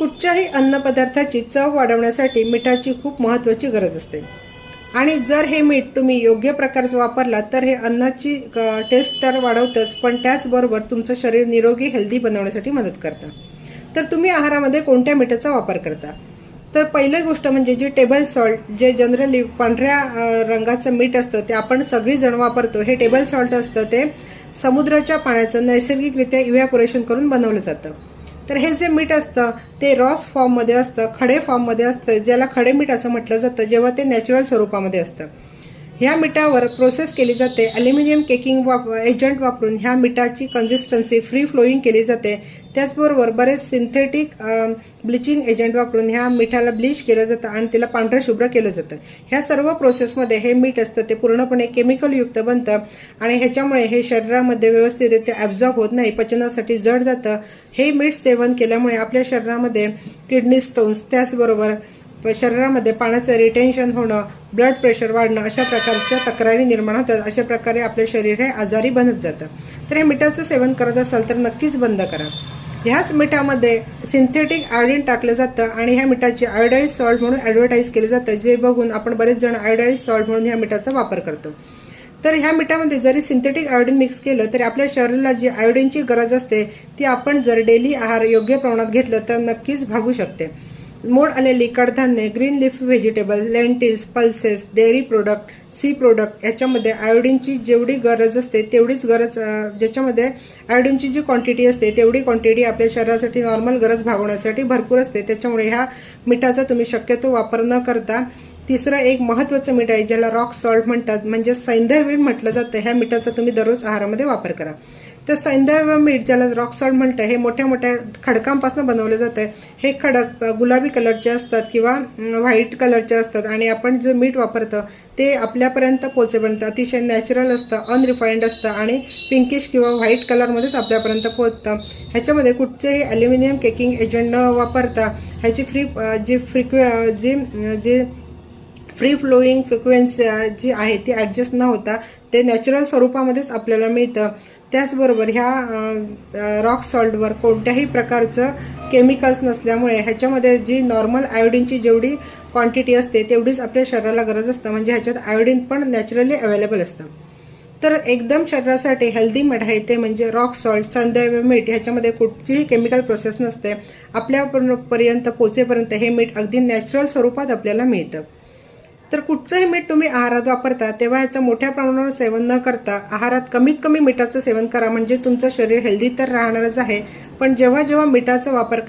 कुठच्याही अन्नपदार्थाची चव वाढवण्यासाठी मिठाची खूप महत्त्वाची गरज असते. आणि जर हे मीठ तुम्ही योग्य प्रकारचं वापरला तर हे अन्नाची टेस्ट तर वाढवतंच पण त्याचबरोबर तुमचं शरीर निरोगी हेल्दी बनवण्यासाठी मदत करतं. तर तुम्ही आहारामध्ये कोणत्या मिठाचा वापर करता? तर पहिली गोष्ट म्हणजे जे टेबल सॉल्ट जे जनरली पांढऱ्या रंगाचं मीठ असतं ते आपण सगळीजण वापरतो. हे टेबल सॉल्ट असतं ते समुद्राच्या पाण्याचं नैसर्गिकरित्या इव्हॅपोरेशन करून बनवलं जातं. तर हे जे मीठ असतं ते रॉस फॉर्ममध्ये असतं खडे फॉर्ममध्ये असतं ज्याला खडे मीठ असं म्हटलं जातं जेव्हा ते नॅचरल स्वरूपामध्ये असतं. ह्या मिठावर प्रोसेस केली जाते. ॲल्युमिनियम केकिंग वाप एजंट वापरून ह्या मिठाची कन्सिस्टन्सी फ्री फ्लोईंग केली जाते. त्याचबरोबर बरेच सिंथेटिक ब्लिचिंग एजंट वापरून ह्या मिठाला ब्लीच केलं जातं आणि तिला पांढरं शुभ्र केलं जातं. ह्या सर्व प्रोसेसमध्ये हे मीठ असतं ते पूर्णपणे केमिकलयुक्त बनतं आणि ह्याच्यामुळे हे शरीरामध्ये व्यवस्थितरित्या ॲब्झॉर्ब होत नाही पचनासाठी जड जातं. हे मीठ सेवन केल्यामुळे आपल्या शरीरामध्ये किडनी स्टोन्स त्याचबरोबर शरीरामध्ये पाण्याचं रिटेन्शन होणं ब्लड प्रेशर वाढणं अशा प्रकारच्या तक्रारी निर्माण होतात. अशा प्रकारे आपले शरीर हे आजारी बनत जातं. तर हे मिठाचं सेवन करत असाल तर नक्कीच बंद करा. ह्याच मिठामध्ये सिंथेटिक आयोडीन टाकलं जातं आणि ह्या मिठाचे आयोडाईज सॉल्ट म्हणून ॲडव्हर्टाईज केलं जातं. जे बघून आपण बरेच जण आयोडाईज सॉल्ट म्हणून ह्या मिठाचा वापर करतो. तर ह्या मिठामध्ये जरी सिंथेटिक आयोडीन मिक्स केलं तरी आपल्या शरीराला जी आयोडीनची गरज असते ती आपण जर डेली आहार योग्य प्रमाणात घेतलं तर नक्कीच भागू शकते. मोड आलेली कडधान्ये green leaf vegetable lentils pulses dairy product sea product याच्यामध्ये आयोडीनची जेवढी गरज असते तेवढीच गरज ज्याच्यामध्ये आयोडीनची जी क्वांटिटी असते तेवढी क्वांटिटी आपल्या शरीरासाठी नॉर्मल गरज भागवण्यासाठी भरपूर असते. त्याच्यामुळे ह्या मिठाचा तुम्ही शक्यतो वापर न करता तिसरं एक महत्त्वाचं मीठ आहे ज्याला रॉक सॉल्ट म्हणतात. म्हणजे सैंधवी म्हटलं जातं ह्या मिठाचा तुम्ही दररोज आहारामध्ये वापर करा. तर सैंधव मीठ ज्याला रॉक सॉल्ट म्हणतं हे मोठ्या मोठ्या खडकांपासून बनवलं जातं हे खडक गुलाबी कलरचे असतात किंवा व्हाईट कलरचे असतात. आणि आपण जे मीठ वापरतो ते आपल्यापर्यंत पोचेपर्यंत अतिशय नॅचरल असतं अनरिफाईंड असतं आणि पिंकिश किंवा व्हाईट कलरमध्येच आपल्यापर्यंत पोचतं ह्याच्यामध्ये कुठचेही ॲल्युमिनियम केकिंग एजंट न वापरता ह्याची फ्री जी फ्रिक्वे जी जे फ्री फ्लोईंग फ्रिक्वेन्सी जी आहे ती ॲडजस्ट न होता ते नॅचरल स्वरूपामध्येच आपल्याला मिळतं. त्याचबरोबर ह्या रॉक सॉल्टवर कोणत्याही प्रकारचं केमिकल्स नसल्यामुळे ह्याच्यामध्ये जी नॉर्मल आयोडीनची जेवढी क्वांटिटी असते तेवढीच आपल्या शरीराला गरज असतं. म्हणजे ह्याच्यात आयोडीन पण नॅचरली अवेलेबल असतं. तर एकदम शरीरासाठी हेल्दी मीठ आहे ते म्हणजे रॉक सॉल्ट संदैव मीठ ह्याच्यामध्ये कुठचीही केमिकल प्रोसेस नसते. आपल्यापर्यंत पोचेपर्यंत हे मीठ अगदी नॅचरल स्वरूपात आपल्याला मिळतं. तर कुठचंही मीठ तुम्ही आहारात वापरता तेव्हा ह्याचं मोठ्या प्रमाणावर सेवन न करता आहारात कमीत कमी मिठाचं सेवन करा. म्हणजे तुमचं शरीर हेल्दी तर राहणारच आहे. पण जेव्हा जेव्हा मिठाचा वापर करा